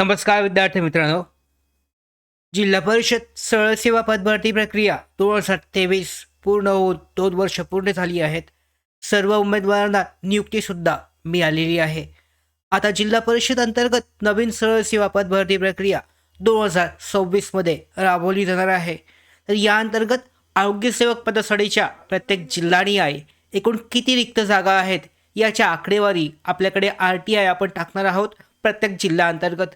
नमस्कार विद्यार्थी मित्रांनो. जिल्हा परिषद सरळ सेवा पदभरती प्रक्रिया दोन हजार तेवीस पूर्ण होऊन दोन वर्ष पूर्ण झाली आहेत. सर्व उमेदवारांना नियुक्तीसुद्धा मिळालेली आहे. आता जिल्हा परिषद अंतर्गत नवीन सरळ सेवा पदभरती प्रक्रिया दोन हजार सव्वीसमध्ये राबवली जाणार आहे. तर या अंतर्गत आरोग्यसेवक पदासाठीच्या प्रत्येक जिल्हानिहाय एकूण किती रिक्त जागा आहेत याच्या आकडेवारी आपल्याकडे आर टी आय आपण टाकणार आहोत प्रत्येक जिल्हा अंतर्गत.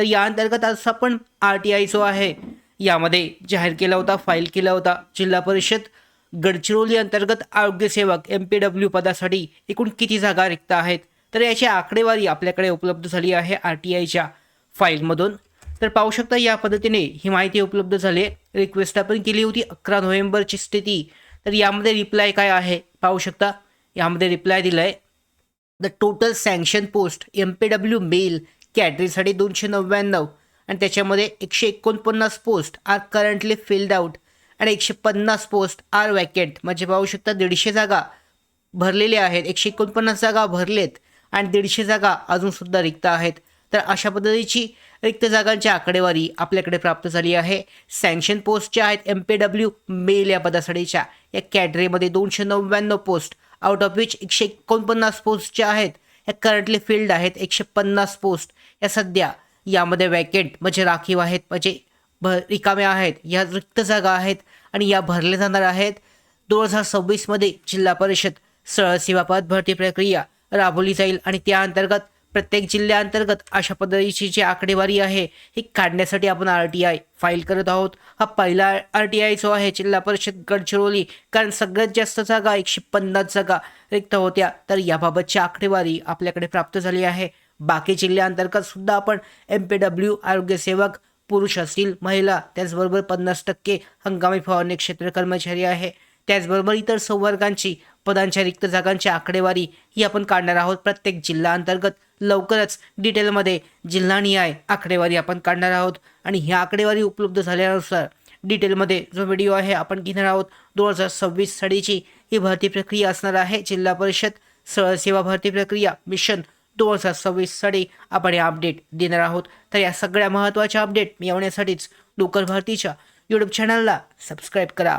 तर या अंतर्गत असा पण आर टी आय जो आहे यामध्ये जाहीर केला होता फाईल केला होता. जिल्हा परिषद गडचिरोली अंतर्गत आरोग्यसेवक एम पी डब्ल्यू पदासाठी एकूण किती जागा रिक्त आहेत? तर याची आकडेवारी आपल्याकडे उपलब्ध झाली आहे आर टी आयच्या फाईलमधून तर पाहू शकता या पद्धतीने ही माहिती उपलब्ध झाली आहे. रिक्वेस्ट आपण केली होती अकरा नोव्हेंबरची स्थिती. तर यामध्ये रिप्लाय काय आहे? पाहू शकता. यामध्ये रिप्लाय दिला आहे the total sanction post M P W male कॅटरीसाठी दोनशे नव्याण्णव आणि त्याच्यामध्ये एकशे एकोणपन्नास post are currently filled out आणि एकशे पन्नास पोस्ट आर वॅकेंट म्हणजे पाहू शकता दीडशे जागा भरलेल्या आहेत एकशे एकोणपन्नास जागा भरलेत आणि दीडशे जागा अजूनसुद्धा रिक्त आहेत. तर अशा पद्धतीची रिक्त जागांची आकडेवारी आपल्याकडे प्राप्त झाली आहे. सँक्शन पोस्टच्या आहेत एम पी डब्ल्यू मेल या पदासाठीच्या. या कॅटरीमध्ये दोनशे नव्याण्णव पोस्ट आउट ऑफ विच एकशे एकोणपन्नास पोस्ट ज्या आहेत या करंटली फील्ड आहेत एकशे पन्नास पोस्ट या सध्या यामध्ये वॅकेंट म्हणजे राखीव आहेत म्हणजे भ रिकाम्या आहेत या रिक्त जागा आहेत आणि या भरल्या जाणार आहेत. दोन हजार सव्वीसमध्ये जिल्हा परिषद सरळ सेवा पद भरती प्रक्रिया राबवली जाईल आणि त्या अंतर्गत प्रत्येक जिल्ह्याअंतर्गत अशा पद्धतीची जी आकडेवारी आहे ही काढण्यासाठी आपण आर टी आय फाईल करत आहोत. हा पहिला आर टी आय जो आहे जिल्हा परिषद गडचिरोली कारण सगळ्यात जास्त जागा एकशे पन्नास जागा रिक्त होत्या. तर याबाबतची आकडेवारी आपल्याकडे प्राप्त झाली आहे. बाकी जिल्ह्याअंतर्गत सुद्धा आपण एम पी डब्ल्यू आरोग्यसेवक पुरुष असतील महिला त्याचबरोबर पन्नास टक्के हंगामी फवारणी क्षेत्र कर्मचारी आहे. त्याचबरोबर इतर संवर्गांची पदांच्या रिक्त जागांची आकडेवारी ही आपण काढणार आहोत. प्रत्येक जिल्हा अंतर्गत लवकरच डिटेलमध्ये जिल्हानिहाय आकडेवारी आपण काढणार आहोत. आणि ही आकडेवारी उपलब्ध झाल्यानुसार डिटेलमध्ये जो व्हिडिओ आहे आपण घेणार आहोत दोन हजार सव्वीस साडीची ही भरती प्रक्रिया असणार आहे. जिल्हा परिषद सरळ सेवा भरती प्रक्रिया मिशन दोन हजार सव्वीस साडी आपण या अपडेट देणार आहोत. तर या सगळ्या महत्त्वाच्या अपडेट मिळवण्यासाठीच डोकर भारतीच्या यूट्यूब चॅनलला सबस्क्राईब करा.